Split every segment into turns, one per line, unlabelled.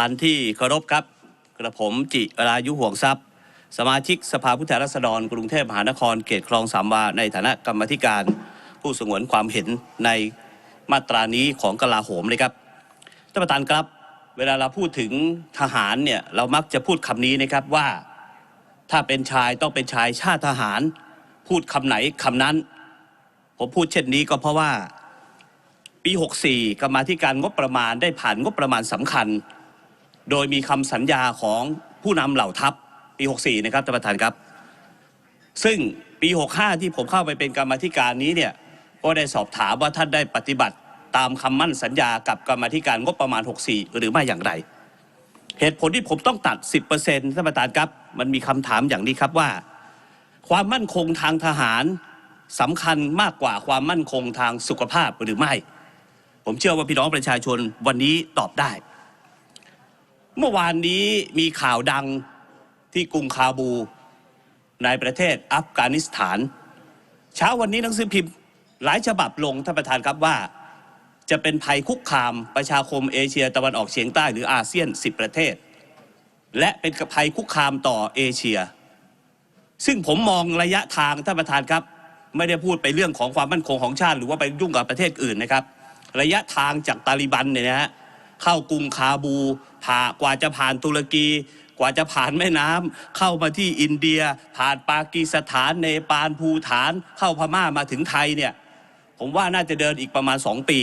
อันที่เคารพครับ กระผมจิรายุห่วงทรัพย์ สมาชิกสภาผู้แทนราษฎร กรุงเทพมหานครเขตคลองสามวาในฐานะกรรมธิการ ผู้สงวนความเห็นในมาตรานี้ของกลาโหมเลยครับท่านประธานครับ เวลาเราพูดถึงทหารเนี่ยเรามักจะพูดคำนี้นะครับว่าถ้าเป็นชายต้องเป็นชายชาติทหาร พูดคำไหนคำนั้น ผมพูดเช่นนี้ก็เพราะว่าปี 64 กรรมาธิการงบประมาณได้ผ่านงบประมาณสำคัญ โดยมีคำสัญญาของผู้นำเหล่าทัพปี 64 นะครับท่านประธานครับ ซึ่งปี 65 ที่ผมเข้าไปเป็นกรรมธิการนี้เนี่ยก็ได้สอบถามว่าท่านได้ปฏิบัติตามคำมั่นสัญญากับกรรมธิการงบประมาณ 64 หรือไม่อย่างไร เหตุผลที่ผมต้องตัด 10%ท่านประธานครับ มันมีคำถามอย่างนี้ครับว่า ความมั่นคงทางทหารสำคัญมากกว่าความมั่นคงทางสุขภาพหรือไม่ ผมเชื่อว่าพี่น้องประชาชนวันนี้ตอบได้ เมื่อวานนี้มีข่าวดังที่กรุงคาบูในประเทศอัฟกานิสถาน เช้าวันนี้หนังสือพิมพ์หลายฉบับลงท่านประธานครับว่า จะเป็นภัยคุกคามประชาคมเอเชียตะวันออกเฉียงใต้หรืออาเซียน 10 ประเทศ และเป็นภัยคุกคามต่อเอเชีย ซึ่งผมมองระยะทางท่านประธานครับ ไม่ได้พูดไปเรื่องของความมั่นคงของชาติ หรือว่าไปยุ่งกับประเทศอื่นนะครับ ระยะทางจากตาลิบันเนี่ยนะฮะ เข้ากรุงคาบูผ่ากว่าจะผ่านตุรกี กว่าจะผ่านแม่น้ำเข้ามาที่อินเดีย ผ่านปากีสถานเนปาลภูฐาน เข้าพม่ามาถึงไทยเนี่ยผมว่าน่าจะเดินอีกประมาณสองปี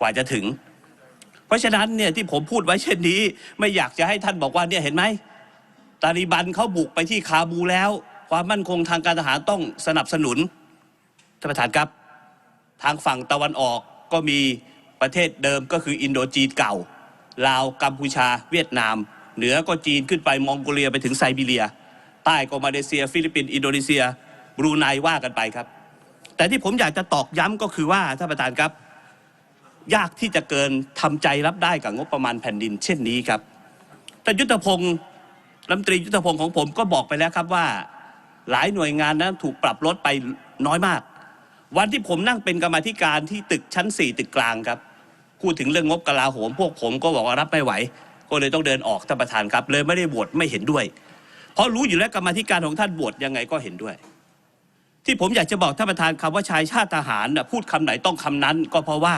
กว่าจะถึง เพราะฉะนั้นเนี่ยที่ผมพูดไว้เช่นนี้ ไม่อยากจะให้ท่านบอกว่าเนี่ยเห็นไหมตาลิบันเขาบุกไปที่คาบูแล้ว ความมั่นคงทางการทหารต้องสนับสนุนท่านประธานครับ ทางฝั่งตะวันออกก็มี ประเทศเดิมก็คืออินโดจีนเก่า ลาวกัมพูชา เวียดนาม เหนือก็จีนขึ้นไปมองโกเลียไปถึงไซบีเรีย ใต้ก็มาเลเซีย ฟิลิปปินส์อินโดนีเซียบรูไนว่ากันไปครับ แต่ที่ผมอยากจะตอกย้ำก็คือว่าท่านประธานครับ ยากที่จะเกินทำใจรับได้กับงบประมาณแผ่นดิน เช่นนี้ครับแต่ยุทธพงศ์รัฐมนตรียุทธพงศ์ของผมก็บอกไปแล้วครับว่า หลายหน่วยงานนั้นถูกปรับลดไปน้อยมาก วันที่ผมนั่งเป็นกรรมธิการที่ตึกชั้น 4 ตึกกลางครับ พูดถึงเรื่องงบกลาโหมพวกผมก็บอกว่ารับไม่ไหว ก็เลยต้องเดินออกท่านประธานครับ เลยไม่ได้โหวตไม่เห็นด้วย เพราะรู้อยู่แล้วกรรมธิการของท่านโหวตยังไงก็เห็นด้วย ที่ผมอยากจะบอกท่านประธานคำว่าชายชาติทหารน่ะพูดคำไหนต้องคำนั้น ก็เพราะว่า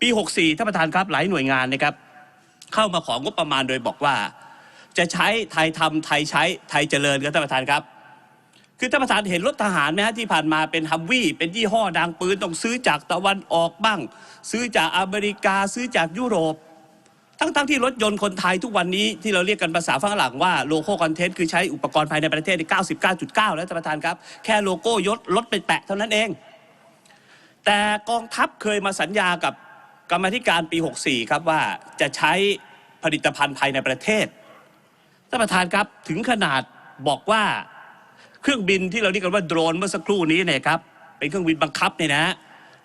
ปี 64ท่านประธานครับหลายหน่วยงานนะครับ เข้ามาของงบประมาณโดยบอกว่า จะใช้ไทยทำไทยใช้ไทยเจริญครับท่านประธานครับ คือท่านประธานเห็นรถทหารไหมฮะที่ผ่านมาเป็นฮัมวี่เป็นยี่ห้อดังปืนต้องซื้อจากตะวันออกบ้าง ซื้อจากอเมริกาซื้อจากยุโรป ทั้งๆที่รถยนต์คนไทยทุกวันนี้ที่เราเรียกกันภาษาฝรั่งว่าโลโก้คอนเทนต์คือใช้อุปกรณ์ภายในประเทศใน99.9 แล้วท่านประธานครับ แค่โลโก้ยศรถไปแปะเท่านั้นเอง แต่กองทัพเคยมาสัญญากับกรรมธิการปี 64 ครับว่าจะใช้ผลิตภัณฑ์ภายในประเทศท่านประธานครับถึงขนาดบอกว่า เครื่องบินที่เราเรียกกันว่าโดรนเมื่อสักครู่นี้เนี่ยครับเป็นเครื่องบินบังคับเนี่ยนะ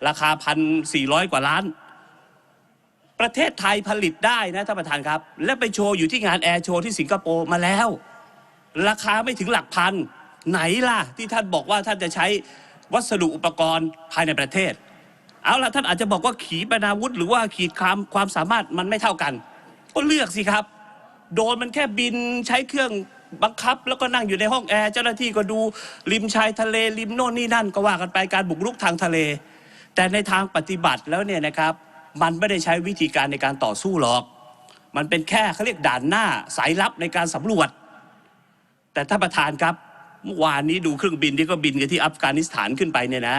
ราคาพันสี่ร้อยกว่าล้าน ประเทศไทยผลิตได้นะท่านประธานครับ และไปโชว์อยู่ที่งานแอร์โชว์ที่สิงคโปร์มาแล้ว ราคาไม่ถึงหลักพันไหนล่ะ ที่ท่านบอกว่าท่านจะใช้วัสดุอุปกรณ์ภายในประเทศ เอาล่ะท่านอาจจะบอกว่าขีปนาวุธ หรือว่าขีดความความสามารถมันไม่เท่ากัน ก็เลือกสิครับ โดนมันแค่บินใช้เครื่อง บังคับ แล้วก็นั่งอยู่ในห้องแอร์เจ้าหน้าที่ก็ดูริมชายทะเลริมโน่นนี่นั่นก็ว่ากันไปการบุกรุกทางทะเล แต่ในทางปฏิบัติแล้วเนี่ยนะครับ มันไม่ได้ใช้วิธีการในการต่อสู้หรอก มันเป็นแค่เขาเรียกด่านหน้าสายลับในการสำรวจ แต่ท่านประธานครับเมื่อวานนี้ดูเครื่องบินที่ก็บินกันที่อัฟกานิสถานขึ้นไปเนี่ยนะ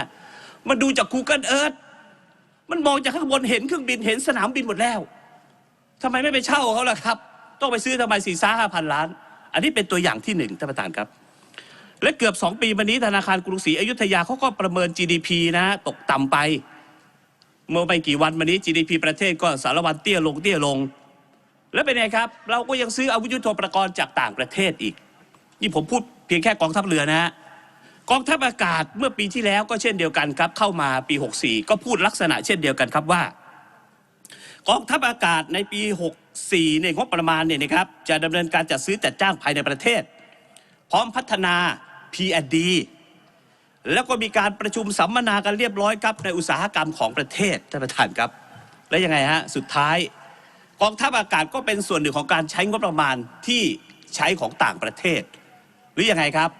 มันดูจาก Google Earth มันมองจากข้างบนเห็นเครื่องบินเห็นสนามบินหมดแล้วทำไมไม่ไปเช่าเขาล่ะครับ ต้องไปซื้อทำไมสี่ซ่าห้าพันล้าน อันนี้เป็นตัวอย่างที่หนึ่งท่านประธานครับ และเกือบสองปีมานี้ธนาคารกรุงศรีอยุธยาเขาก็ประเมิน GDP นะฮะตกต่ำไป เมื่อไม่กี่วันมานี้ GDP ประเทศก็สารวันเตี้ยลงเตี้ยลง แล้วเป็นไงครับ เราก็ยังซื้ออาวุธยุทโธปกรณ์จากต่างประเทศอีก นี่ผมพูดเพียงแค่กองทัพเรือนะฮะกองทัพอากาศเมื่อปีที่แล้วก็เช่นเดียวกันครับ เข้ามาปี 64 ก็พูดลักษณะเช่นเดียวกันครับว่า กองทัพอากาศในปี 64เนี่ยงบประมาณเนี่ยนะครับจะดำเนินการจัดซื้อจัดจ้างภายในประเทศ พร้อมพัฒนา P&D แล้วก็มีการประชุมสัมมนากันเรียบร้อยครับในอุตสาหกรรมของประเทศท่านประธานครับ และยังไงฮะสุดท้ายกองทัพอากาศก็เป็นส่วนหนึ่งของการใช้งบประมาณที่ใช้ของต่างประเทศ หรือยังไงครับ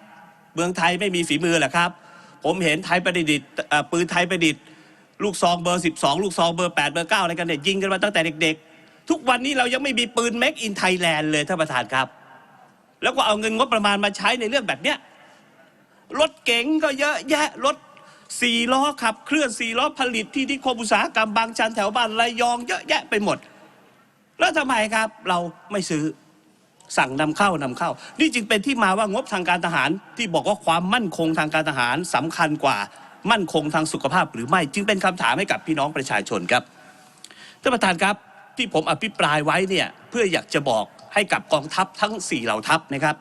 เมืองไทยไม่มีฝีมือหรอครับ ผมเห็นไทยประดิษฐ์ปืนไทยประดิษฐ์ ลูกซองเบอร์ 12 ลูกซองเบอร์ 8 เบอร์ 9 อะไรกันเนี่ยยิงกันมาตั้งแต่เด็กๆ ทุกวันนี้เรายังไม่มีปืน Make in Thailand เลยท่านประธานครับ แล้วก็เอาเงินงบประมาณมาใช้ในเรื่องแบบเนี้ยรถเก๋งก็เยอะแยะรถสี่ล้อขับเคลื่อนสี่ล้อผลิตที่ที่คมอุตสาหกรรมบางชันแถวบ้านระยองเยอะแยะไปหมด แล้วทำไมครับเราไม่ซื้อสั่งนำเข้านำเข้า นี่จึงเป็นที่มาว่างบทางการทหารที่บอกว่าความมั่นคงทางการทหารสำคัญกว่า มั่นคงทางสุขภาพหรือไม่ จึงเป็นคำถามให้กับพี่น้องประชาชนครับท่านประธานครับที่ผมอภิปรายไว้เนี่ยเพื่ออยากจะบอกให้กับกองทัพทั้งสี่เหล่าทัพนะครับ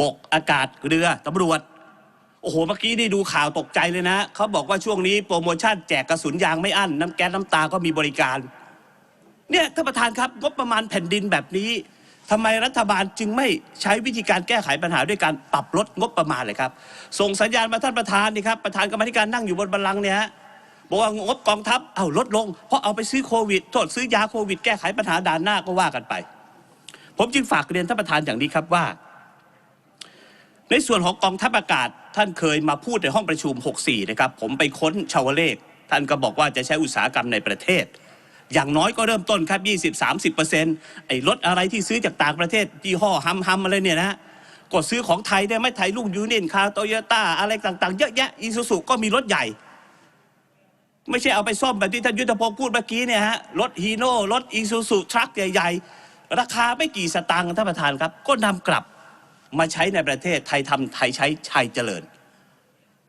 บกอากาศเรือตำรวจ โอ้โหเมื่อกี้นี่ดูข่าวตกใจเลยนะเขาบอกว่าช่วงนี้โปรโมชั่นแจกกระสุนยางไม่อั้นน้ำแก๊สน้ำตาก็มีบริการเนี่ยท่านประธานครับงบประมาณแผ่นดินแบบนี้ ทำไมรัฐบาลจึงไม่ใช้วิธีการแก้ไขปัญหาด้วยการปรับลดงบประมาณเลยครับ ส่งสัญญาณมาท่านประธานนี่ครับประธานกรรมธิการนั่งอยู่บนบัลลังก์เนี่ยฮะบอกว่างบกองทัพเอาลดลง เพราะเอาไปซื้อโควิดโทษซื้อยาโควิด แก้ไขปัญหาด่านหน้าก็ว่ากันไป ผมจึงฝากเรียนท่านประธานอย่างนี้ครับว่า ในส่วนของกองทัพอากาศท่านเคยมาพูดในห้องประชุม 64 นะครับ ผมไปค้นชาวเลข ท่านก็บอกว่าจะใช้อุตสาหกรรมในประเทศ อย่างน้อยก็เริ่มต้นครับ 20 30เปอร์เซ็นต์ไอ้รถอะไรที่ซื้อจากต่างประเทศยี่ห้อฮัมฮัมอะไรเนี่ยนะก็ซื้อของไทยได้ไหม่ไทยลูกยูเนียนคาโตโยต้าอะไรต่างๆ เยอะแยะอีซูซูก็มีรถใหญ่ ไม่ใช่เอาไปซ่อมแบบที่ท่านยุทธพงศ์พูดเมื่อกี้เนี่ยฮะรถฮีโน่รถอีซูซูทรัคใหญ่ๆ ราคาไม่กี่สตางค์ท่านประธานครับ ก็นำกลับมาใช้ในประเทศไทยทำไทยใช้ไทยเจริญ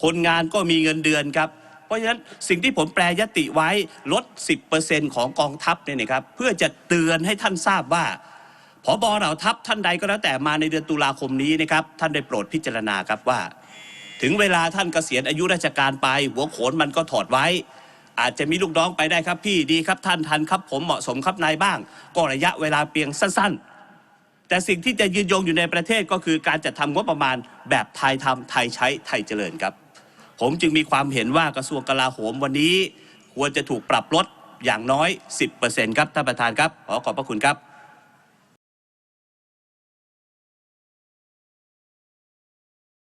คนงานก็มีเงินเดือนครับ เพราะฉะนั้นสิ่งที่ผมแปลยติไว้ลด 10%ของกองทัพเนี่ยนะครับเพื่อจะเตือนให้ท่านทราบว่าผบเหล่าทัพท่านใดก็แล้วแต่มาในเดือนตุลาคมนี้นะครับท่านได้โปรดพิจารณาครับว่า ถึงเวลาท่านเกษียณอายุราชการไป หัวโขนมันก็ถอดไว้ อาจจะมีลูกน้องไปได้ครับพี่ดีครับท่านทันครับ ผมเหมาะสมครับนายบ้าง ก็ระยะเวลาเพียงสั้น ๆ แต่สิ่งที่จะยืนยงอยู่ในประเทศก็คือการจัดทำงบประมาณแบบไทยทำไทยใช้ไทยเจริญครับ ผมจึงมีความเห็นว่ากระทรวงกลาโหมวันนี้ ควรจะถูกปรับลดอย่างน้อย 10%ครับท่านประธานครับขอขอบพระคุณครับ